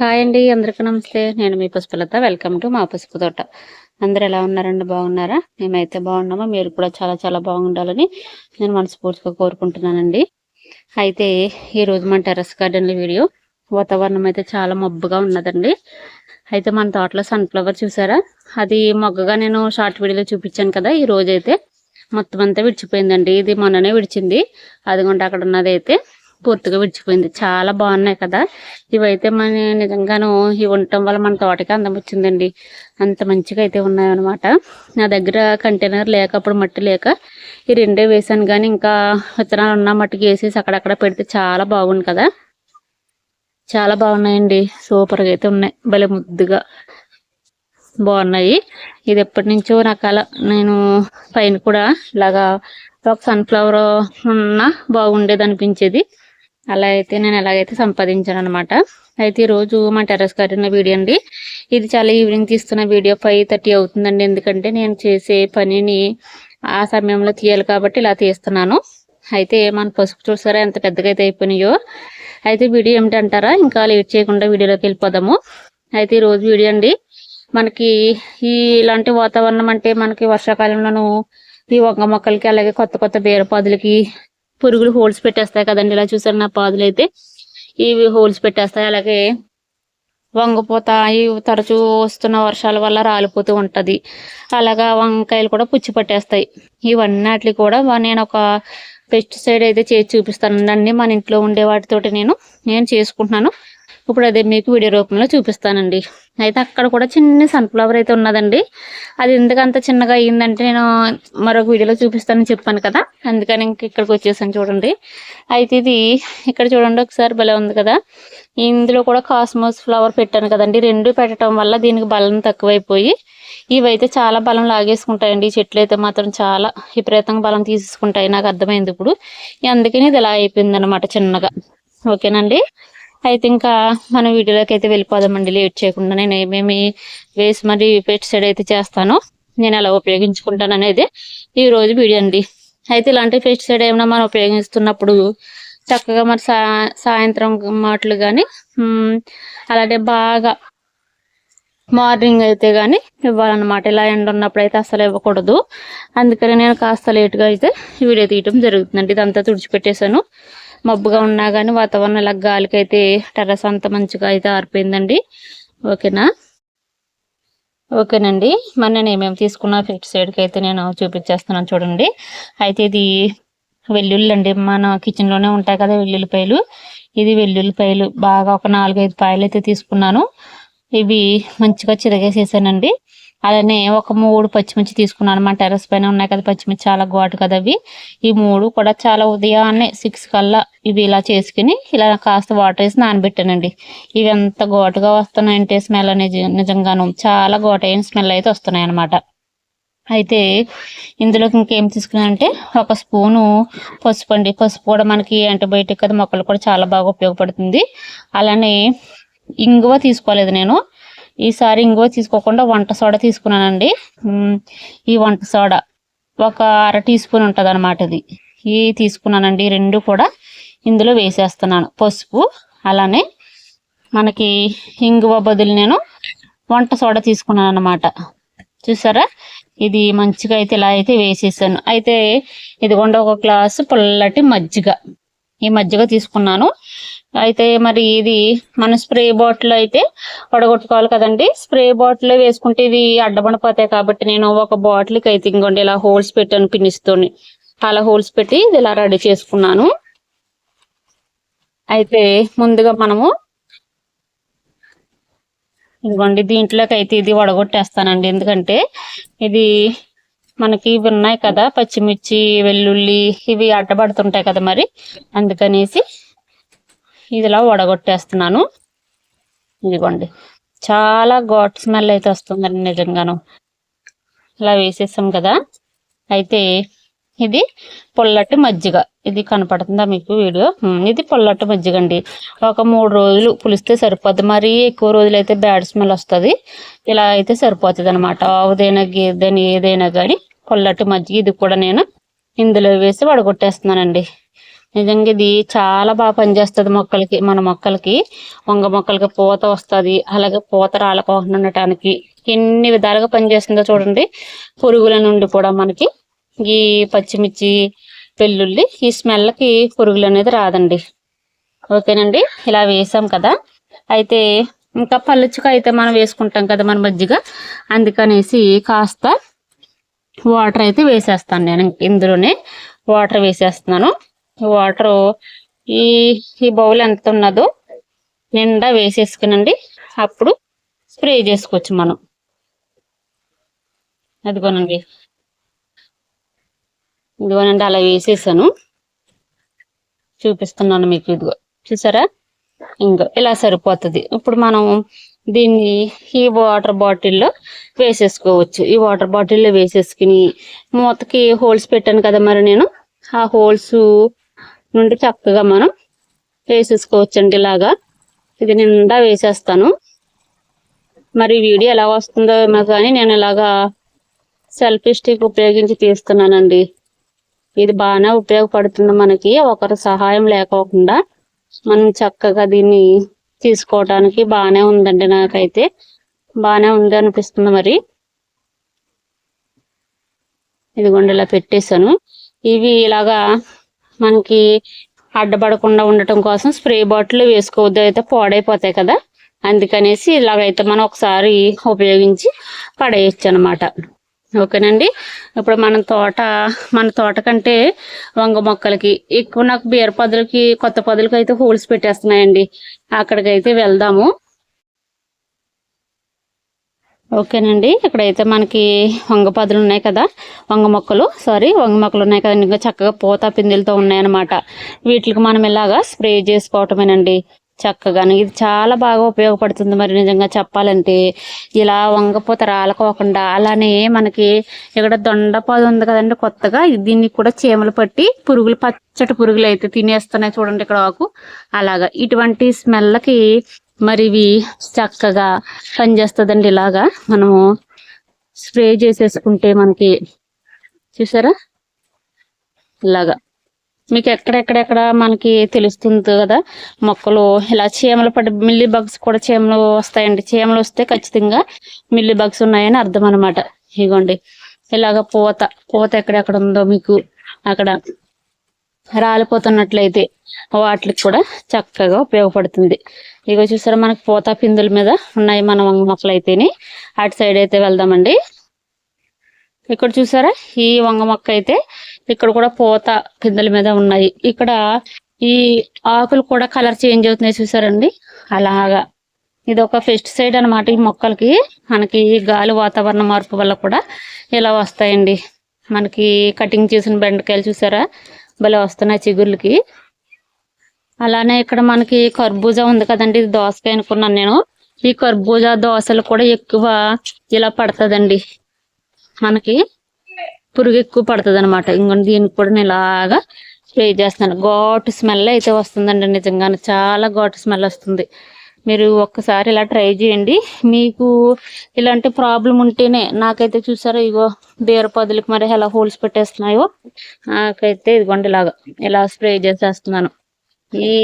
Hi అండి అందరికీ నమస్తే. నేను మీ పుష్పలత. వెల్కమ్ టు మా పసుపు తోట. అందరు ఎలా ఉన్నారండి? బాగున్నారా? మేమైతే బాగున్నామో? మీరు కూడా చాలా చాలా బాగుండాలని నేను మనస్ఫూర్తిగా కోరుకుంటున్నానండి. అయితే ఈరోజు మన టెర్రస్ గార్డెన్ల వీడియో వాతావరణం అయితే చాలా మబ్బుగా ఉన్నదండి. అయితే మన తోటలో సన్ఫ్లవర్ చూసారా? అది మొగ్గగా నేను షార్ట్ వీడియోలో చూపించాను కదా ఈ రోజు అయితే మొత్తం అంతా విడిచిపోయిందండి. ఇది మొన్ననే విడిచింది. అదిగోండి అక్కడ ఉన్నది అయితే పూర్తిగా విడిచిపోయింది. చాలా బాగున్నాయి కదా. ఇవైతే మన నిజంగాను ఇవి ఉండటం వల్ల మన తోటకి అందం వచ్చిందండి. అంత మంచిగా అయితే ఉన్నాయన్నమాట. నా దగ్గర కంటైనర్ లేక అప్పుడు మట్టి లేక ఈ రెండే వేసాను కానీ ఇంకా విత్తనాలు ఉన్న మట్టికి వేసేసి అక్కడక్కడ పెడితే చాలా బాగుంది కదా. చాలా బాగున్నాయండి. సూపర్గా అయితే ఉన్నాయి. భలే ముద్దుగా బాగున్నాయి. ఇది ఎప్పటి నుంచో నాకు అలా నేను పైన కూడా ఇలాగా ఒక సన్ఫ్లవర్ ఉన్న బాగుండేది అనిపించేది. అలా అయితే నేను ఎలాగైతే సంపాదించాను అనమాట అయితే ఈరోజు మా టెర్రస్ గార్డెన్ వీడియో అండి. ఇది చాలా ఈవినింగ్ తీస్తున్న వీడియో ఫైవ్ థర్టీ అవుతుందండి. ఎందుకంటే నేను చేసే పనిని ఆ సమయంలో తీయాలి కాబట్టి ఇలా తీస్తున్నాను. అయితే మన పసుపు చూసారా ఎంత పెద్దగా అయితే అయిపోయినాయో. అయితే వీడియో ఏమిటంటారా? ఇంకా లేట్ చేయకుండా వీడియోలోకి వెళ్ళిపోదాము. అయితే ఈరోజు వీడియో అండి. మనకి ఈ ఇలాంటి వాతావరణం అంటే మనకి వర్షాకాలంలోనూ ఈ వంగ మొక్కలకి అలాగే కొత్త కొత్త బీరపాదులకి పురుగులు హోల్స్ పెట్టేస్తాయి కదండి. ఇలా చూసారు నా పాదులు అయితే ఇవి హోల్స్ పెట్టేస్తాయి. అలాగే వంగపోత ఇవి తరచూ వస్తున్న వర్షాల వల్ల రాలిపోతూ ఉంటుంది. అలాగా వంకాయలు కూడా పుచ్చి పట్టేస్తాయి. ఇవన్నీ కూడా నేను ఒక పెస్టిసైడ్ అయితే చేసి చూపిస్తాను. అన్ని మన ఇంట్లో ఉండే వాటితోటి నేను నేను చేసుకుంటున్నాను. ఇప్పుడు అదే మీకు వీడియో రూపంలో చూపిస్తానండి. అయితే అక్కడ కూడా చిన్న సన్ఫ్లవర్ అయితే ఉన్నదండి. అది ఎందుకంత చిన్నగా అయ్యిందంటే నేను మరొక వీడియోలో చూపిస్తానని చెప్పాను కదా. అందుకని ఇంక ఇక్కడికి వచ్చేసాను చూడండి. అయితే ఇది ఇక్కడ చూడండి ఒకసారి భలే ఉంది కదా. ఇందులో కూడా కాస్మోస్ ఫ్లవర్ పెట్టాను కదండి. రెండు పెట్టడం వల్ల దీనికి బలం తక్కువైపోయి ఇవైతే చాలా బలం లాగేసుకుంటాయండి. ఈ చెట్లు అయితే మాత్రం చాలా విపరీతంగా బలం తీసుకుంటాయి. నాకు అర్థమైంది ఇప్పుడు. అందుకని ఇది ఇలా అయిపోయింది అనమాట చిన్నగా. ఓకేనండి? అయితే ఇంకా మన వీడియోలోకి అయితే వెళ్ళిపోదామండి లేట్ చేయకుండా. నేను ఏమేమి వేసి మరి సైడ్ అయితే చేస్తాను నేను ఎలా ఉపయోగించుకుంటాను అనేది ఈరోజు వీడియో అండి. అయితే ఇలాంటి సైడ్ ఏమైనా మనం ఉపయోగిస్తున్నప్పుడు చక్కగా మరి సాయంత్రం మాటలు కానీ అలాగే బాగా మార్నింగ్ అయితే కానీ ఇవ్వాలన్నమాట. ఇలా ఎండ ఉన్నప్పుడు అయితే అసలు ఇవ్వకూడదు. అందుకని నేను కాస్త లేట్గా అయితే వీడియో తీయటం జరుగుతుందండి. ఇదంతా తుడిచిపెట్టేశాను. మబ్బుగా ఉన్నా కానీ వాతావరణం ఇలా గాలికైతే టెర్రస్ అంతా మంచిగా అయితే ఆరిపోయిందండి. ఓకేనా? ఓకేనండి. మరి నేను ఏమేమి తీసుకున్నా ఫిఫ్ట్ సైడ్కి అయితే నేను చూపించేస్తున్నాను చూడండి. అయితే ఇది వెల్లుల్లి అండి. మన కిచెన్లోనే ఉంటాయి కదా వెల్లుల్లిపాయలు. ఇది వెల్లుల్లిపాయలు. బాగా ఒక నాలుగైదు పాయలు అయితే తీసుకున్నాను. ఇవి మంచిగా చిరగేసేసానండి. అలానే ఒక మూడు పచ్చిమిర్చి తీసుకున్నాను. మా టెరస్ పైన ఉన్నాయి కదా పచ్చిమిర్చి చాలా ఘాటు కదా అవి. ఈ మూడు కూడా చాలా ఉదయాన్నే సిక్స్ కల్లా ఇవి ఇలా చేసుకుని ఇలా కాస్త వాటర్ వేసి నానబెట్టానండి. ఇవి ఎంత ఘాటుగా వస్తున్నాయంటే స్మెల్ అనేది నిజంగాను చాలా ఘాటైన స్మెల్ అయితే వస్తున్నాయి అనమాట అయితే ఇందులోకి ఇంకేం తీసుకున్నానంటే ఒక స్పూను పసుపు అండి. పసుపు కూడా మనకి యాంటీబయోటిక్ కదా మొక్కలు కూడా చాలా బాగా ఉపయోగపడుతుంది. అలానే ఇంగువ తీసుకోలేదు నేను. ఈసారి ఇంగువ తీసుకోకుండా వంట సోడా తీసుకున్నానండి. ఈ వంట సోడా ఒక అర టీ స్పూన్ ఉంటుంది అనమాట ఇది. ఈ తీసుకున్నానండి రెండు కూడా ఇందులో వేసేస్తున్నాను. పసుపు అలానే మనకి ఇంగువ బదులు నేను వంట సోడా తీసుకున్నాను అనమాట చూసారా? ఇది మంచిగా అయితే ఇలా అయితే వేసేసాను. అయితే ఇదిగోండి ఒక గ్లాసు పుల్లటి మజ్జిగ. ఈ మజ్జిగ తీసుకున్నాను. అయితే మరి ఇది మన స్ప్రే బాటిల్ అయితే పడగొట్టుకోవాలి కదండి. స్ప్రే బాటిల్ వేసుకుంటే ఇది అడ్డబడిపోతాయి కాబట్టి నేను ఒక బాటిల్కి అయితే ఇంకోండి ఇలా హోల్స్ పెట్టాను పిన్నిస్తోని. అలా హోల్స్ పెట్టి ఇది ఇలా రెడీ చేసుకున్నాను. అయితే ముందుగా మనము ఇంకోండి దీంట్లోకి అయితే ఇది వడగొట్టేస్తానండి. ఎందుకంటే ఇది మనకి ఇవి ఉన్నాయి కదా పచ్చిమిర్చి వెల్లుల్లి ఇవి అడ్డబడుతుంటాయి కదా మరి. అందుకనేసి ఇదిలా వడగొట్టేస్తున్నాను. ఇదిగోండి. చాలా ఘాట్ స్మెల్ అయితే వస్తుందండి నిజంగాను. ఇలా వేసేసాం కదా. అయితే ఇది పొల్లటి మజ్జిగ. ఇది కనపడుతుందా మీకు వీడియో? ఇది పొల్లటి మజ్జిగ అండి ఒక మూడు రోజులు పులిస్తే సరిపోద్ది. మరీ ఎక్కువ రోజులు అయితే బ్యాడ్ స్మెల్ వస్తుంది. ఇలా అయితే సరిపోతుంది అనమాట ఆవుదైనా గేదైనా ఏదైనా కానీ పొల్లటి మజ్జిగ ఇది కూడా నేను ఇందులో వేసి వడగొట్టేస్తున్నానండి. నిజంగా ఇది చాలా బాగా పనిచేస్తుంది మొక్కలకి మన మొక్కలకి. వంగ మొక్కలకి పూత వస్తుంది అలాగే పూత రాలకోకుండా ఉండటానికి ఎన్ని విధాలుగా పనిచేస్తుందో చూడండి. పురుగుల నుండి కూడా మనకి ఈ పచ్చిమిర్చి వెల్లుల్లి ఈ స్మెల్కి పురుగులు అనేది రాదండి. ఓకేనండి ఇలా వేసాం కదా. అయితే ఇంకా పల్లుచుక అయితే మనం వేసుకుంటాం కదా మన మజ్జిగ. అందుకనేసి కాస్త వాటర్ అయితే వేసేస్తాను నేను ఇందులోనే వాటర్ వేసేస్తున్నాను. వాటర్ ఈ ఈ బౌల్ ఎంత ఉన్నదో నిండా వేసేసుకునండి. అప్పుడు స్ప్రే చేసుకోవచ్చు మనం. అదిగోనండి. ఇదిగోనండి అలా వేసేసాను. చూపిస్తున్నాను మీకు ఇదిగో. చూసారా? ఇంకా ఇలా సరిపోతుంది. ఇప్పుడు మనం దీన్ని ఈ వాటర్ బాటిల్లో వేసేసుకోవచ్చు. ఈ వాటర్ బాటిల్లో వేసేసుకుని మూతకి హోల్స్ పెట్టాను కదా మరి నేను. ఆ హోల్స్ నుండి చక్కగా మనం వేసేసుకోవచ్చు అండి ఇలాగా. ఇది నిండా వేసేస్తాను. మరి వీడియో ఎలా వస్తుందో ఏమో కానీ నేను ఇలాగా సెల్ఫీ స్టిక్ ఉపయోగించి తీస్తున్నానండి. ఇది బాగానే ఉపయోగపడుతుంది మనకి. ఒకరి సహాయం లేకోకుండా మనం చక్కగా దీన్ని తీసుకోవడానికి బాగానే ఉందండి నాకైతే. బాగానే ఉంది అనిపిస్తుంది మరి. ఇదిగోండి ఇలా పెట్టేశాను. ఇవి ఇలాగా మనకి అడ్డపడకుండా ఉండటం కోసం స్ప్రే బాటిల్ వేసుకోవద్దు అయితే పాడైపోతాయి కదా. అందుకనేసి ఇలాగైతే మనం ఒకసారి ఉపయోగించి పడేయచ్చు అనమాట ఓకేనండి. ఇప్పుడు మన తోట మన తోట కంటే వంగ మొక్కలకి ఎక్కువ నాకు బీర పొదలకి కొత్త పొదలకి అయితే హోల్స్ పెట్టేస్తున్నాయండి. అక్కడికైతే వెళ్దాము. ఓకేనండి. ఇక్కడైతే మనకి వంగ పొదలు ఉన్నాయి కదా వంగ మొక్కలు. సారీ వంగ మొక్కలు ఉన్నాయి కదండి ఇంకా చక్కగా పూత పిందులతో ఉన్నాయన్నమాట. వీటికి మనం ఇలాగా స్ప్రే చేసుకోవటమేనండి. చక్కగాను. ఇది చాలా బాగా ఉపయోగపడుతుంది మరి నిజంగా చెప్పాలంటే. ఇలా వంగపోత రాలకోకుండా అలానే మనకి ఇక్కడ దొండపాదు ఉంది కదండి కొత్తగా. దీన్ని కూడా చీమలు పట్టి పురుగులు పచ్చటి పురుగులు అయితే తినేస్తున్నాయి చూడండి ఇక్కడ ఆకు. అలాగా. ఇటువంటి స్మెల్కి మరి ఇవి చక్కగా పనిచేస్తుందండి ఇలాగా. మనము స్ప్రే చేసేసుకుంటే మనకి చూసారా? ఇలాగా. మీకు ఎక్కడెక్కడెక్కడ మనకి తెలుస్తుంది కదా? మొక్కలు ఇలా చీమలు పడి మిల్లీ బగ్స్ కూడా చీమలు వస్తాయండి. చీమలు వస్తే ఖచ్చితంగా మిల్లీ బగ్స్ ఉన్నాయని అర్థం అనమాట ఇగోండి. ఇలాగ పూత పూత ఎక్కడెక్కడ ఉందో మీకు అక్కడ రాలిపోతున్నట్లయితే వాటికి కూడా చక్కగా ఉపయోగపడుతుంది. ఇగో చూసారా మనకు పూత పిందుల మీద ఉన్నాయి మన వంగ మొక్కలు అయితేనే అటు సైడ్ అయితే వెళ్దామండి. ఇక్కడ చూసారా? ఈ వంగ మొక్క అయితే ఇక్కడ కూడా పూత కిందల మీద ఉన్నాయి. ఇక్కడ ఈ ఆకులు కూడా కలర్ చేంజ్ అవుతున్నాయి చూసారండి? అలాగా. ఇది ఒక పెస్టిసైడ్ అనమాట ఈ మొక్కలకి. మనకి గాలి వాతావరణ మార్పు వల్ల కూడా ఇలా వస్తాయండి. మనకి కటింగ్ చేసిన బెండకాయలు చూసారా? భలే వస్తున్నాయి చిగుర్లకి. అలానే ఇక్కడ మనకి కర్బూజా ఉంది కదండి ఇది దోసకాయ అనుకున్నాను నేను. ఈ కర్బూజా దోశలు కూడా ఎక్కువ ఇలా పడుతుందండి. మనకి పురుగు ఎక్కువ పడుతుంది అనమాట దీనికి కూడా నేను ఇలాగా స్ప్రే చేస్తాను. ఘాటు స్మెల్ అయితే వస్తుందండి నిజంగానే. చాలా ఘాటు స్మెల్ వస్తుంది. మీరు ఒక్కసారి ఇలా ట్రై చేయండి. మీకు ఇలాంటి ప్రాబ్లం ఉంటేనే నాకైతే చూసారో ఇగో బీర పొదలకి మరి ఎలా హోల్స్ పెట్టేస్తున్నాయో నాకైతే ఇదిగోండి ఇలాగా ఇలా స్ప్రే చేసేస్తున్నాను. ఈ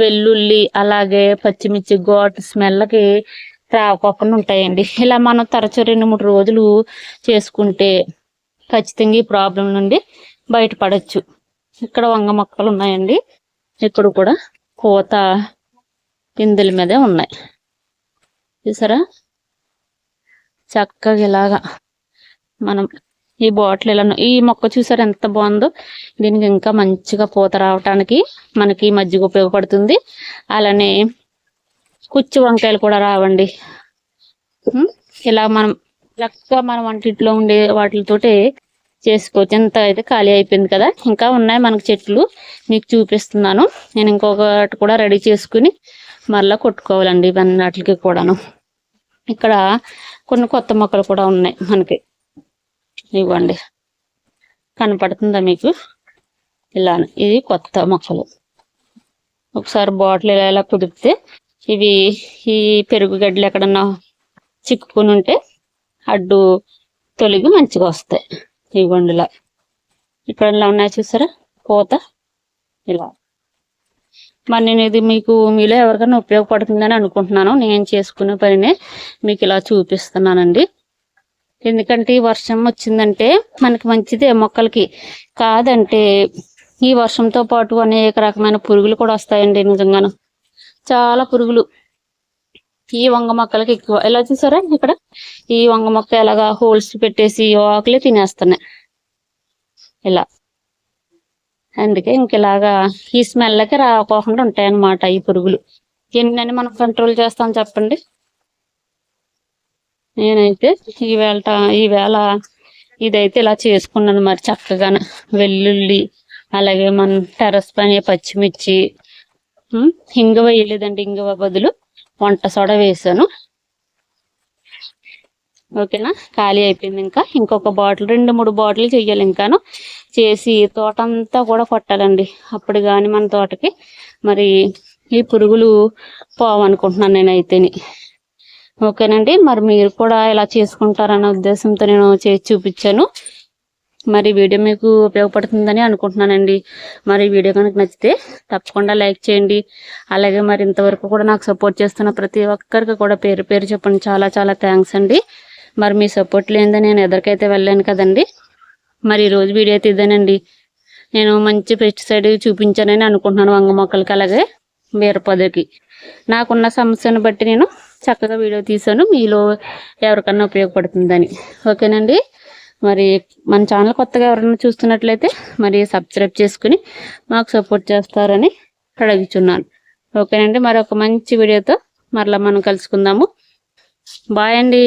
వెల్లుల్లి అలాగే పచ్చిమిర్చి ఘాటు స్మెల్కి రావకోకుండా ఉంటాయండి. ఇలా మనం తరచు రెండు మూడు రోజులు చేసుకుంటే ఖచ్చితంగా ఈ ప్రాబ్లం నుండి బయటపడచ్చు. ఇక్కడ వంగ మొక్కలు ఉన్నాయండి. ఇక్కడ కూడా కోత పిందుల మీదే ఉన్నాయి. చూసారా? చక్కగా ఇలాగా మనం ఈ బాటిల్ ఇలా ఈ మొక్క చూసారా ఎంత బాగుందో? దీనికి ఇంకా మంచిగా పూత రావటానికి మనకి మజ్జిగ ఉపయోగపడుతుంది. అలానే కుచ్చు వంకాయలు కూడా రావండి. ఇలా మనం చక్కగా మనం వంటింట్లో ఉండే వాటితోటే చేసుకోవచ్చు. ఎంత అయితే ఖాళీ అయిపోయింది కదా. ఇంకా ఉన్నాయి మనకు చెట్లు. మీకు చూపిస్తున్నాను. నేను ఇంకొకటి కూడా రెడీ చేసుకుని మళ్ళీ కొట్టుకోవాలండి ఇవన్నీ వాటికి కూడాను. ఇక్కడ కొన్ని కొత్త మొక్కలు కూడా ఉన్నాయి మనకి. ఇవ్వండి. కనపడుతుందా మీకు? ఇలా ఇది కొత్త మొక్కలు. ఒకసారి బాటిల్ ఇలా ఇలా కుదిపితే ఇవి ఈ పెరుగు గడ్డలు ఎక్కడన్నా చిక్కుకుని ఉంటే అడ్డు తొలిగి మంచిగా వస్తాయి ఈ గుండెలా. ఇక్కడ ఇలా ఉన్నాయి చూసారా? పూత ఇలా. మరి నేను ఇది మీకు మీలో ఎవరికైనా ఉపయోగపడుతుందని అనుకుంటున్నాను. నేను చేసుకునే పనినే మీకు ఇలా చూపిస్తున్నానండి. ఎందుకంటే ఈ వర్షం వచ్చిందంటే మనకి మంచిదే మొక్కలకి? కాదంటే ఈ వర్షంతో పాటు అనేక రకమైన పురుగులు కూడా వస్తాయండి నిజంగాను. చాలా పురుగులు. ఈ వంగ మొక్కలకి ఎక్కువ. ఎలా చూసారా? ఇక్కడ ఈ వంగ మొక్క ఎలాగా హోల్స్ పెట్టేసి ఈ ఆకులే తినేస్తున్నాయి. ఇలా. అందుకే ఇంకెలాగా ఈ స్మెల్కి రాకోకుండా ఉంటాయి అన్నమాట ఈ పురుగులు. ఎన్నని మనం కంట్రోల్ చేస్తాం చెప్పండి? నేనైతే ఈవేళ ఈవేళ ఇదైతే ఇలా చేసుకున్నాను మరి చక్కగా వెల్లుల్లి అలాగే మన టెరస్ పైన పచ్చిమిర్చి. ఇంగవ వేయలేదండి ఇంగవ బదులు. వంట సోడా వేసాను. ఓకేనా? ఖాళీ అయిపోయింది ఇంకా. ఇంకొక బాటిల్ రెండు మూడు బాటిల్ చెయ్యాలి ఇంకాను. చేసి తోట అంతా కూడా కొట్టాలండి. అప్పుడు కానీ మన తోటకి. మరి ఈ పురుగులు పోవనుకుంటున్నాను నేనైతేని. ఓకేనండి. మరి మీరు కూడా ఇలా చేసుకుంటారన్న ఉద్దేశంతో నేను చేసి చూపించాను. మరి వీడియో మీకు ఉపయోగపడుతుందని అనుకుంటున్నానండి. మరి వీడియో కనుక నచ్చితే తప్పకుండా లైక్ చేయండి. అలాగే మరి ఇంతవరకు కూడా నాకు సపోర్ట్ చేస్తున్న ప్రతి ఒక్కరికి కూడా పేరు పేరు చెప్పండి. చాలా చాలా థ్యాంక్స్ అండి. మరి మీ సపోర్ట్ లేదని నేను ఎదరికైతే వెళ్ళాను కదండి. మరి ఈరోజు వీడియో అయితే ఇదేనండి. నేను మంచి పెస్టిసైడ్ చూపించానని అనుకుంటున్నాను వంగ మొక్కలకి అలాగే బీరపొదకి నాకున్న సమస్యను బట్టి నేను చక్కగా వీడియో తీసాను మీలో ఎవరికన్నా ఉపయోగపడుతుందని. ఓకేనండి? మరి మన ఛానల్ కొత్తగా ఎవరైనా చూస్తున్నట్లయితే మరి సబ్స్క్రైబ్ చేసుకుని మాకు సపోర్ట్ చేస్తారని అడుగుచున్నాను. ఓకేనండి మరి ఒక మంచి వీడియోతో మరలా మనం కలుసుకుందాము. బాయ్ అండి.